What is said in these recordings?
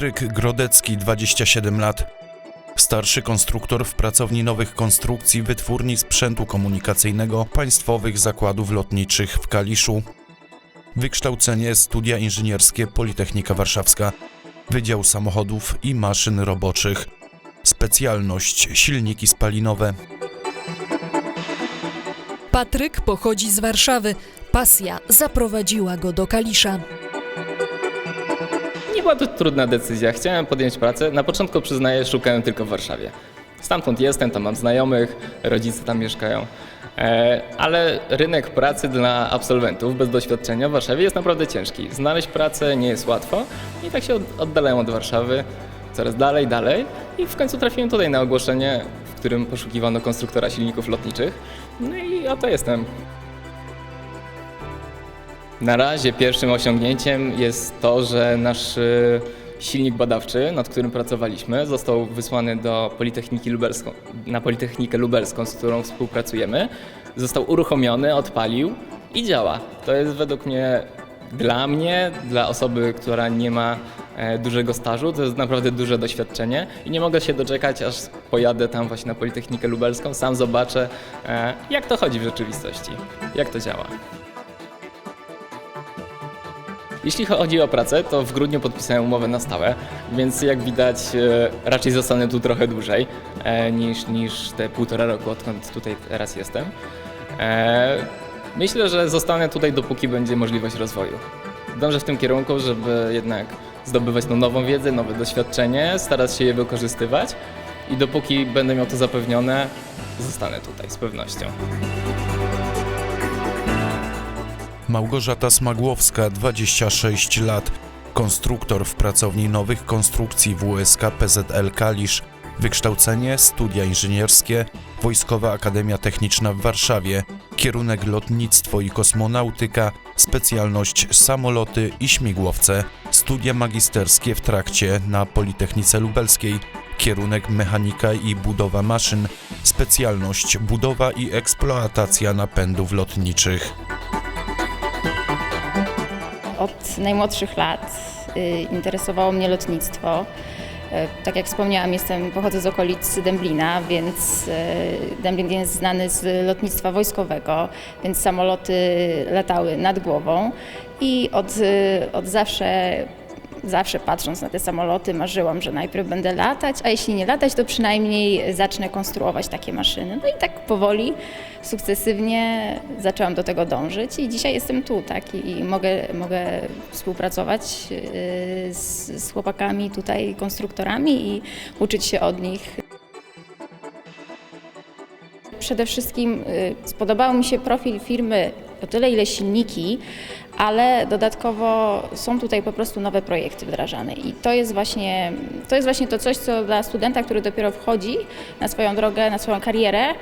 Patryk Grodecki, 27 lat. Starszy konstruktor w pracowni nowych konstrukcji wytwórni sprzętu komunikacyjnego Państwowych Zakładów Lotniczych w Kaliszu. Wykształcenie studia inżynierskie Politechnika Warszawska, Wydział Samochodów i Maszyn Roboczych. Specjalność silniki spalinowe. Patryk pochodzi z Warszawy. Pasja zaprowadziła go do Kalisza. Nie była to trudna decyzja. Chciałem podjąć pracę. Na początku przyznaję, szukałem tylko w Warszawie. Stamtąd jestem, tam mam znajomych, rodzice tam mieszkają. E, ale rynek pracy dla absolwentów bez doświadczenia w Warszawie jest naprawdę ciężki. Znaleźć pracę nie jest łatwo i tak się od- oddalałem od Warszawy coraz dalej, dalej i w końcu trafiłem tutaj na ogłoszenie, w którym poszukiwano konstruktora silników lotniczych. No i oto jestem. Na razie pierwszym osiągnięciem jest to, że nasz y, silnik badawczy, nad którym pracowaliśmy, został wysłany do Politechniki Lubelską, na Politechnikę Lubelską, z którą współpracujemy. Został uruchomiony, odpalił i działa. To jest według mnie, dla mnie, dla osoby, która nie ma e, dużego stażu, to jest naprawdę duże doświadczenie i nie mogę się doczekać, aż pojadę tam właśnie na Politechnikę Lubelską, sam zobaczę, e, jak to chodzi w rzeczywistości, jak to działa. Jeśli chodzi o pracę, to w grudniu podpisałem umowę na stałe, więc jak widać e, raczej zostanę tu trochę dłużej e, niż, niż te półtora roku, odkąd tutaj teraz jestem. E, Myślę, że zostanę tutaj dopóki będzie możliwość rozwoju. Dążę w tym kierunku, żeby jednak zdobywać tą nową wiedzę, nowe doświadczenie, starać się je wykorzystywać i dopóki będę miał to zapewnione, zostanę tutaj z pewnością. Małgorzata Smagłowska, 26 lat. Konstruktor w pracowni nowych konstrukcji WSK PZL Kalisz. Wykształcenie studia inżynierskie, Wojskowa Akademia Techniczna w Warszawie, kierunek lotnictwo i kosmonautyka, specjalność samoloty i śmigłowce, studia magisterskie w trakcie na Politechnice Lubelskiej, kierunek mechanika i budowa maszyn, specjalność budowa i eksploatacja napędów lotniczych. Od najmłodszych lat y, interesowało mnie lotnictwo. Y, Tak jak wspomniałam, jestem, pochodzę z okolic Dęblina, więc y, Dęblin jest znany z lotnictwa wojskowego, więc samoloty latały nad głową i od, od zawsze, zawsze patrząc na te samoloty marzyłam, że najpierw będę latać, a jeśli nie latać, to przynajmniej zacznę konstruować takie maszyny. No i tak powoli, sukcesywnie zaczęłam do tego dążyć i dzisiaj jestem tu, tak, i, mogę, mogę współpracować y, z, z chłopakami tutaj, konstruktorami i uczyć się od nich. Przede wszystkim y, spodobał mi się profil firmy o tyle, ile silniki, ale dodatkowo są tutaj po prostu nowe projekty wdrażane. I to jest właśnie to, jest właśnie to coś, co dla studenta, który dopiero wchodzi na swoją drogę, na swoją karierę,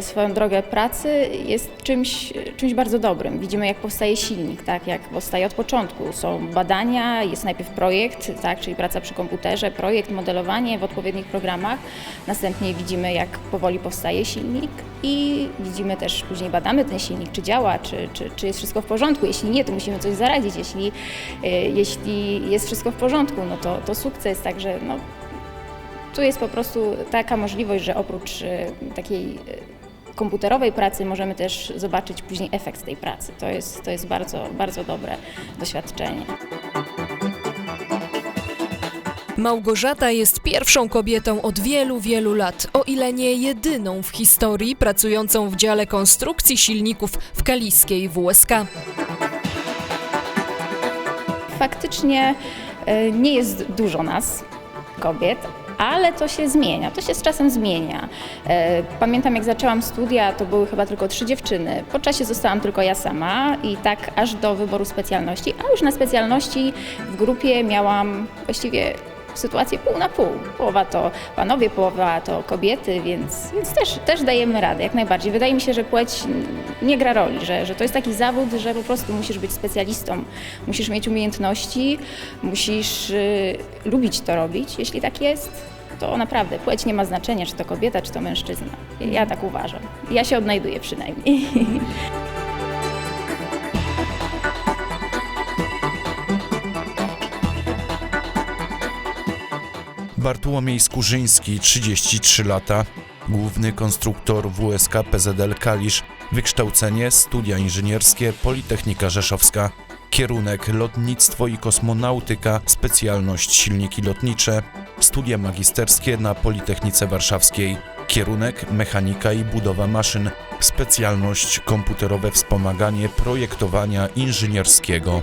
swoją drogę pracy jest czymś, czymś bardzo dobrym. Widzimy, jak powstaje silnik, tak, jak powstaje od początku. Są badania, jest najpierw projekt, tak, czyli praca przy komputerze, projekt, modelowanie w odpowiednich programach. Następnie widzimy, jak powoli powstaje silnik i widzimy też, później badamy ten silnik, czy działa, czy, czy, czy jest wszystko w porządku. Jeśli nie, to musimy coś zaradzić. Jeśli, e, jeśli jest wszystko w porządku, no to, to sukces, także no, tu jest po prostu taka możliwość, że oprócz e, takiej e, komputerowej pracy możemy też zobaczyć później efekt tej pracy. To jest, to jest bardzo, bardzo dobre doświadczenie. Małgorzata jest pierwszą kobietą od wielu, wielu lat, o ile nie jedyną w historii pracującą w dziale konstrukcji silników w kaliskiej WSK. Faktycznie e, nie jest dużo nas, kobiet, ale to się zmienia, to się z czasem zmienia. E, Pamiętam jak zaczęłam studia, to były chyba tylko trzy dziewczyny. Po czasie zostałam tylko ja sama i tak aż do wyboru specjalności, a już na specjalności w grupie miałam właściwie sytuację pół na pół. Połowa to panowie, połowa to kobiety, więc, więc też, też dajemy radę, jak najbardziej. Wydaje mi się, że płeć nie gra roli, że, że to jest taki zawód, że po prostu musisz być specjalistą, musisz mieć umiejętności, musisz y, lubić to robić. Jeśli tak jest, to naprawdę płeć nie ma znaczenia, czy to kobieta, czy to mężczyzna. Ja tak uważam. Ja się odnajduję przynajmniej. Bartłomiej Skurzyński, 33 lata, główny konstruktor WSK PZL Kalisz, wykształcenie studia inżynierskie Politechnika Rzeszowska, kierunek lotnictwo i kosmonautyka, specjalność silniki lotnicze, studia magisterskie na Politechnice Warszawskiej, kierunek mechanika i budowa maszyn, specjalność komputerowe wspomaganie projektowania inżynierskiego.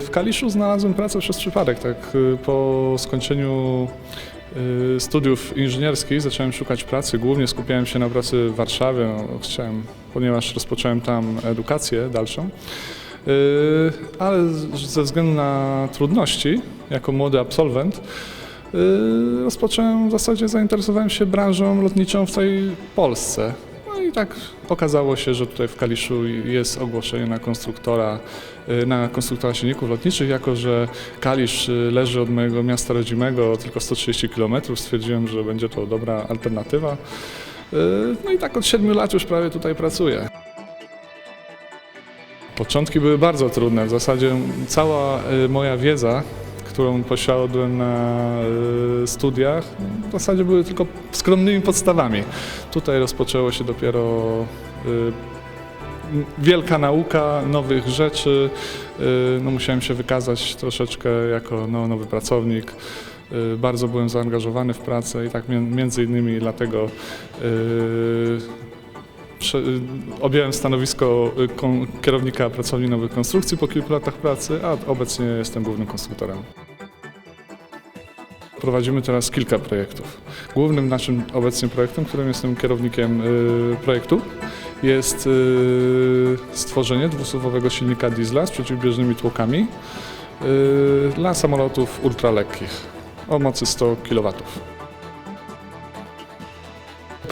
W Kaliszu znalazłem pracę przez przypadek. Tak y, po skończeniu y, studiów inżynierskich zacząłem szukać pracy. Głównie skupiałem się na pracy w Warszawie, no, chciałem, ponieważ rozpocząłem tam edukację dalszą. Y, Ale ze względu na trudności, jako młody absolwent, y, rozpocząłem w zasadzie zainteresowałem się branżą lotniczą w całej Polsce. No i tak okazało się, że tutaj w Kaliszu jest ogłoszenie na konstruktora, y, na konstruktora silników lotniczych, jako że Kalisz leży od mojego miasta rodzimego tylko 130 km, stwierdziłem, że będzie to dobra alternatywa. No i tak od 7 lat już prawie tutaj pracuję. Początki były bardzo trudne. W zasadzie cała y, moja wiedza, którą posiadłem na y, studiach, w zasadzie były tylko skromnymi podstawami. Tutaj rozpoczęło się dopiero y, wielka nauka nowych rzeczy. No, musiałem się wykazać troszeczkę jako no, nowy pracownik. Bardzo byłem zaangażowany w pracę i tak między innymi dlatego objąłem stanowisko y, kierownika pracowni nowych konstrukcji po kilku latach pracy, a obecnie jestem głównym konstruktorem. Prowadzimy teraz kilka projektów. Głównym naszym obecnie projektem, którym jestem kierownikiem y, projektu, jest y, stworzenie dwusuwowego silnika diesla z przeciwbieżnymi tłokami y, dla samolotów ultralekkich o mocy 100 kW.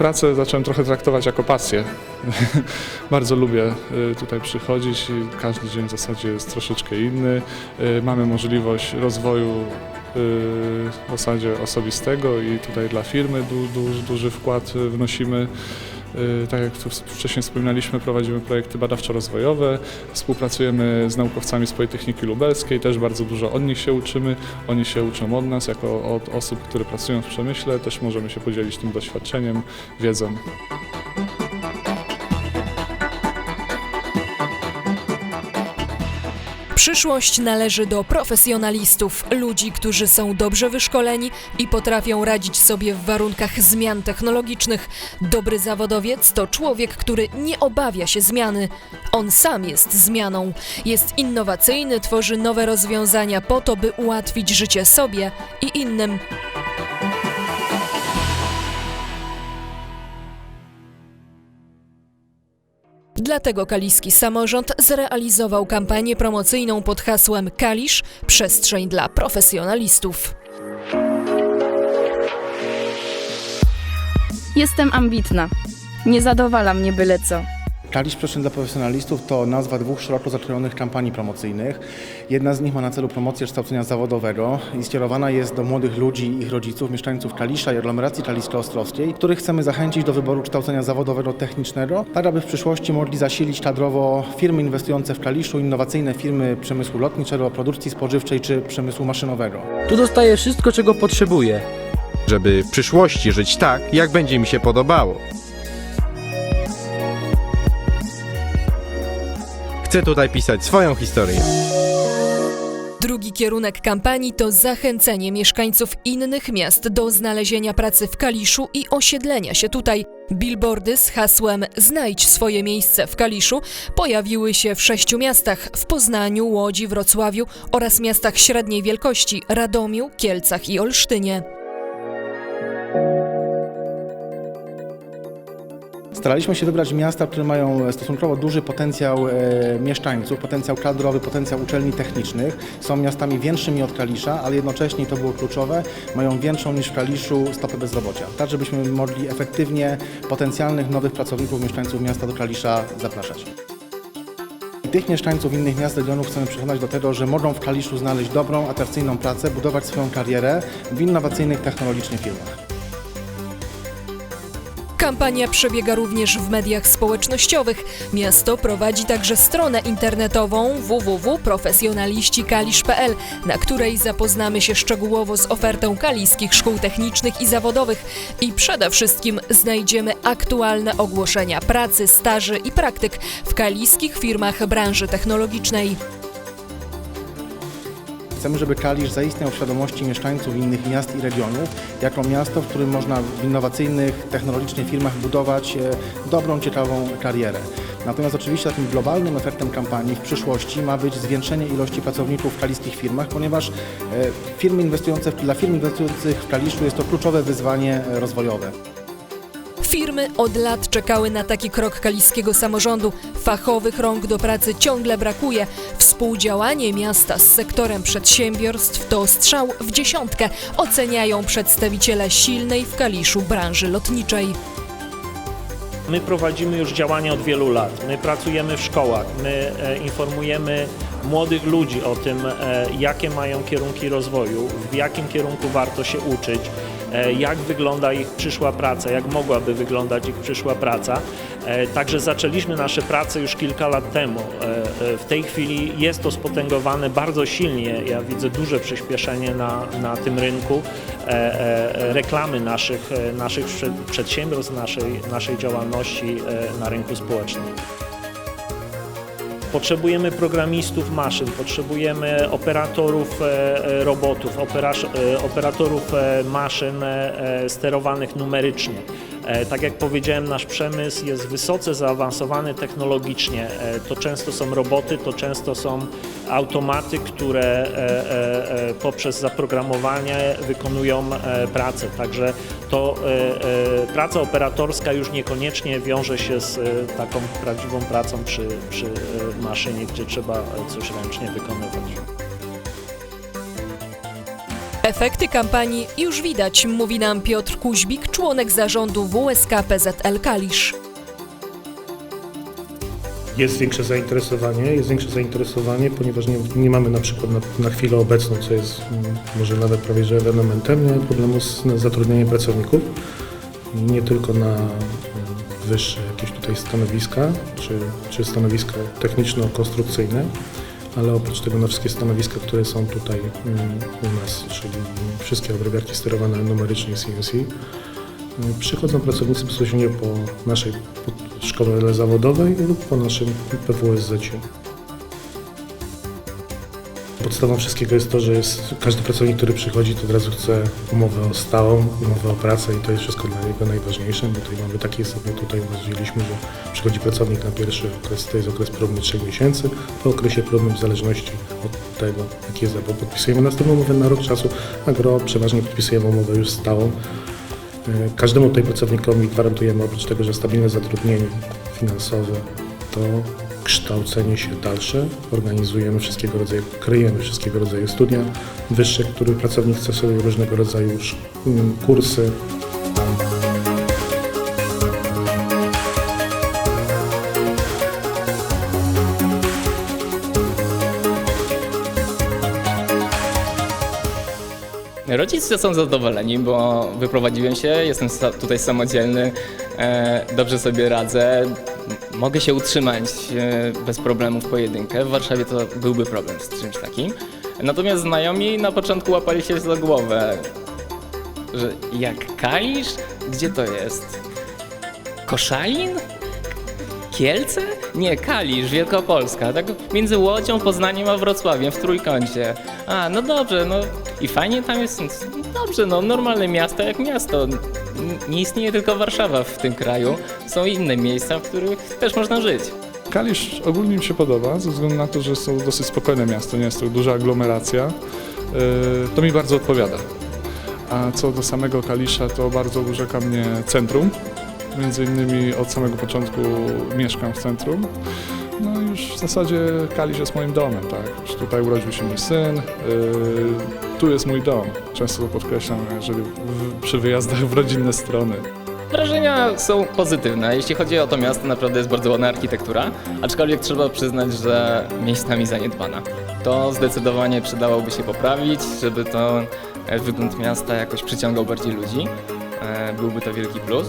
Pracę zacząłem trochę traktować jako pasję. Bardzo lubię y, tutaj przychodzić i każdy dzień w zasadzie jest troszeczkę inny. Y, Mamy możliwość rozwoju y, w zasadzie osobistego i tutaj dla firmy du, du, duży wkład wnosimy. Y, Tak jak tu wcześniej wspominaliśmy, prowadzimy projekty badawczo-rozwojowe, współpracujemy z naukowcami z Politechniki Lubelskiej, też bardzo dużo od nich się uczymy, oni się uczą od nas, jako od osób, które pracują w przemyśle, też możemy się podzielić tym doświadczeniem, wiedzą. Przyszłość należy do profesjonalistów, ludzi, którzy są dobrze wyszkoleni i potrafią radzić sobie w warunkach zmian technologicznych. Dobry zawodowiec to człowiek, który nie obawia się zmiany. On sam jest zmianą. Jest innowacyjny, tworzy nowe rozwiązania po to, by ułatwić życie sobie i innym. Dlatego kaliski samorząd zrealizował kampanię promocyjną pod hasłem Kalisz przestrzeń dla profesjonalistów. Jestem ambitna. Nie zadowala mnie byle co. Kalisz Przestrzeń dla Profesjonalistów to nazwa dwóch szeroko zakrojzonych kampanii promocyjnych. Jedna z nich ma na celu promocję kształcenia zawodowego i skierowana jest do młodych ludzi i ich rodziców, mieszkańców Kalisza i aglomeracji kalisko-ostrowskiej, których chcemy zachęcić do wyboru kształcenia zawodowego technicznego, tak aby w przyszłości mogli zasilić kadrowo firmy inwestujące w Kaliszu, innowacyjne firmy przemysłu lotniczego, produkcji spożywczej czy przemysłu maszynowego. Tu dostaję wszystko, czego potrzebuję. żeby w przyszłości żyć tak, jak będzie mi się podobało. Chcę tutaj pisać swoją historię. Drugi kierunek kampanii to zachęcenie mieszkańców innych miast do znalezienia pracy w Kaliszu i osiedlenia się tutaj. Billboardy z hasłem Znajdź swoje miejsce w Kaliszu pojawiły się w sześciu miastach w Poznaniu, Łodzi, Wrocławiu oraz miastach średniej wielkości Radomiu, Kielcach i Olsztynie. Staraliśmy się wybrać miasta, które mają stosunkowo duży potencjał e, mieszkańców, potencjał kadrowy, potencjał uczelni technicznych. Są miastami większymi od Kalisza, ale jednocześnie, to było kluczowe, mają większą niż w Kaliszu stopę bezrobocia. Tak, żebyśmy mogli efektywnie potencjalnych nowych pracowników, mieszkańców miasta do Kalisza zapraszać. Tych mieszkańców innych miast regionów chcemy przekonać do tego, że mogą w Kaliszu znaleźć dobrą, atrakcyjną pracę, budować swoją karierę w innowacyjnych technologicznie firmach. Kampania przebiega również w mediach społecznościowych. Miasto prowadzi także stronę internetową www.profesjonaliścikalisz.pl, na której zapoznamy się szczegółowo z ofertą kaliskich szkół technicznych i zawodowych i przede wszystkim znajdziemy aktualne ogłoszenia pracy, staży i praktyk w kaliskich firmach branży technologicznej. Chcemy, żeby Kalisz zaistniał w świadomości mieszkańców innych miast i regionów jako miasto, w którym można w innowacyjnych, technologicznie firmach budować e, dobrą, ciekawą karierę. Natomiast oczywiście takim globalnym efektem kampanii w przyszłości ma być zwiększenie ilości pracowników w kaliskich firmach, ponieważ e, firmy inwestujące, dla firm inwestujących w Kaliszu jest to kluczowe wyzwanie e, rozwojowe. Firmy od lat czekały na taki krok kaliskiego samorządu. Fachowych rąk do pracy ciągle brakuje. Współdziałanie miasta z sektorem przedsiębiorstw to strzał w dziesiątkę, oceniają przedstawiciele silnej w Kaliszu branży lotniczej. My prowadzimy już działania od wielu lat. My pracujemy w szkołach, my e, informujemy młodych ludzi o tym, e, jakie mają kierunki rozwoju, w jakim kierunku warto się uczyć, e, jak wygląda ich przyszła praca, jak mogłaby wyglądać ich przyszła praca. E, Także zaczęliśmy nasze prace już kilka lat temu. W tej chwili jest to spotęgowane bardzo silnie. Ja widzę duże przyspieszenie na, na tym rynku reklamy naszych, naszych prze- przedsiębiorstw, naszej, naszej działalności na rynku społecznym. Potrzebujemy programistów maszyn, potrzebujemy operatorów e, e, robotów, e, operatorów maszyn sterowanych numerycznie. E, Tak jak powiedziałem, nasz przemysł jest wysoce zaawansowany technologicznie. E, To często są roboty, to często są automaty, które e, poprzez zaprogramowanie wykonują pracę. Także to praca operatorska już niekoniecznie wiąże się z taką prawdziwą pracą przy, przy maszynie, gdzie trzeba coś ręcznie wykonywać. Efekty kampanii już widać, mówi nam Piotr Kuźbik, członek zarządu WSK PZL Kalisz. Jest większe zainteresowanie, jest większe zainteresowanie, ponieważ nie, nie mamy na przykład na, na chwilę obecną, co jest mm, może nawet prawie że elementem, nie, problemu z zatrudnieniem pracowników. Nie tylko na mm, wyższe jakieś tutaj stanowiska, czy, czy stanowiska techniczno-konstrukcyjne, ale oprócz tego na wszystkie stanowiska, które są tutaj mm, u nas, czyli wszystkie agregatki sterowane numerycznie CNC, Przychodzą pracownicy bezpośrednio po naszej szkole zawodowej lub po naszym PWSZ. Podstawą wszystkiego jest to, że jest każdy pracownik, który przychodzi, to od razu chce umowę o stałą, umowę o pracę i to jest wszystko dla niego najważniejsze, bo tutaj mamy takie sobie tutaj umożliwiliśmy, że przychodzi pracownik na pierwszy okres, to jest okres próbny 3 miesięcy, po okresie próbnym w zależności od tego, jaki jest zapał, podpisujemy następną umowę na rok czasu, a gro przeważnie podpisujemy umowę już stałą, E, Każdemu tutaj pracownikowi gwarantujemy oprócz tego, że stabilne zatrudnienie finansowe, to kształcenie się dalsze. Organizujemy wszystkiego rodzaju, kryjemy wszystkiego rodzaju studia wyższe, w których pracownik chce sobie różnego rodzaju mm, kursy. Rodzice są zadowoleni, bo wyprowadziłem się, jestem tutaj samodzielny, e, dobrze sobie radzę, mogę się utrzymać e, bez problemu w pojedynkę. W Warszawie to byłby problem z czymś takim. Natomiast znajomi na początku łapali się za głowę, że jak Kalisz? Gdzie to jest? Koszalin? Kielce? Nie, Kalisz, Wielkopolska, tak między Łodzią, Poznaniem a Wrocławiem w trójkącie. A, no dobrze, no i fajnie tam jest, dobrze, no normalne miasto jak miasto. Nie istnieje tylko Warszawa w tym kraju, są inne miejsca, w których też można żyć. Kalisz ogólnie mi się podoba, ze względu na to, że jest to dosyć spokojne miasto, nie jest to duża aglomeracja. Yy, To mi bardzo odpowiada. A co do samego Kalisza, to bardzo urzeka mnie centrum. Między innymi od samego początku mieszkam w centrum. No już w zasadzie Kalisz jest moim domem, tak. Tutaj urodził się mój syn, yy, tu jest mój dom. Często to podkreślam, jeżeli w, przy wyjazdach w rodzinne strony. Wrażenia są pozytywne. Jeśli chodzi o to miasto, naprawdę jest bardzo ładna architektura, aczkolwiek trzeba przyznać, że miejscami zaniedbana. To zdecydowanie przydałoby się poprawić, żeby to wygląd miasta jakoś przyciągał bardziej ludzi. E, Byłby to wielki plus.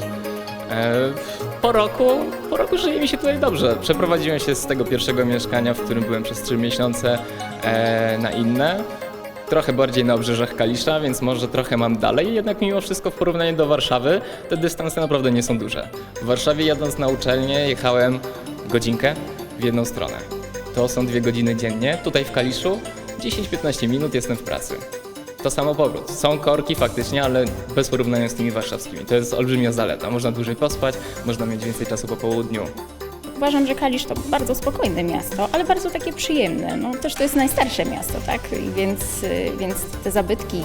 E, Po roku, po roku żyje mi się tutaj dobrze. Przeprowadziłem się z tego pierwszego mieszkania, w którym byłem przez 3 miesiące, e, na inne trochę bardziej na obrzeżach Kalisza, więc może trochę mam dalej, jednak mimo wszystko w porównaniu do Warszawy te dystanse naprawdę nie są duże. W Warszawie jadąc na uczelnię jechałem godzinkę w jedną stronę. To są dwie godziny dziennie. Tutaj w Kaliszu 10-15 minut jestem w pracy. To samo powrót. Są korki faktycznie, ale bez porównania z tymi warszawskimi. To jest olbrzymia zaleta. Można dłużej pospać, można mieć więcej czasu po południu. Uważam, że Kalisz to bardzo spokojne miasto, ale bardzo takie przyjemne. No, też to jest najstarsze miasto, tak? Więc, y, więc te zabytki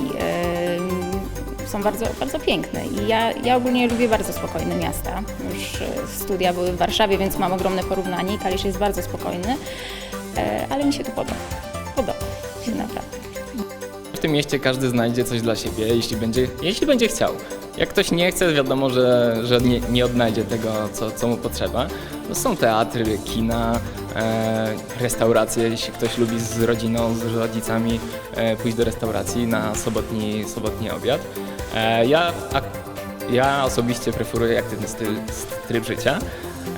y, są bardzo, bardzo piękne. I ja, ja ogólnie lubię bardzo spokojne miasta. Już y, studia były w Warszawie, więc mam ogromne porównanie. i Kalisz jest bardzo spokojny, y, ale mi się tu podoba. Podoba się naprawdę. Tym mieście każdy znajdzie coś dla siebie, jeśli będzie, jeśli będzie chciał. Jak ktoś nie chce, wiadomo, że, że nie, nie odnajdzie tego, co, co mu potrzeba. No są teatry, kina, e, restauracje, jeśli ktoś lubi z rodziną, z rodzicami e, pójść do restauracji na sobotni, sobotni obiad. E, ja, a, ja osobiście preferuję aktywny styl, tryb życia.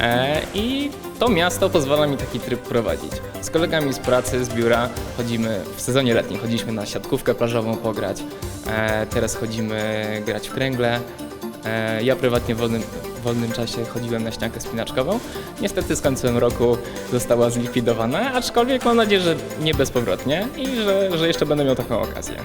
E, I to miasto pozwala mi taki tryb prowadzić. Z kolegami z pracy, z biura chodzimy w sezonie letnim, chodziliśmy na siatkówkę plażową pograć. E, teraz chodzimy grać w kręgle. E, ja prywatnie w wolnym, w wolnym czasie chodziłem na ściankę spinaczkową. Niestety z końcem roku została zlikwidowana, aczkolwiek mam nadzieję, że nie bezpowrotnie i że, że jeszcze będę miał taką okazję.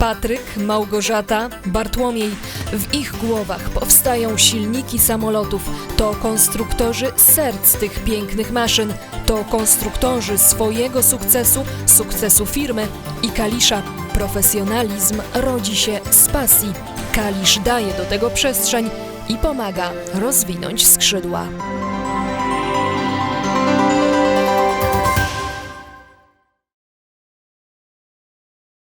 Patryk, Małgorzata, Bartłomiej. W ich głowach powstają silniki samolotów. To konstruktorzy serc tych pięknych maszyn. To konstruktorzy swojego sukcesu, sukcesu firmy i Kalisza. Profesjonalizm rodzi się z pasji. Kalisz daje do tego przestrzeń i pomaga rozwinąć skrzydła.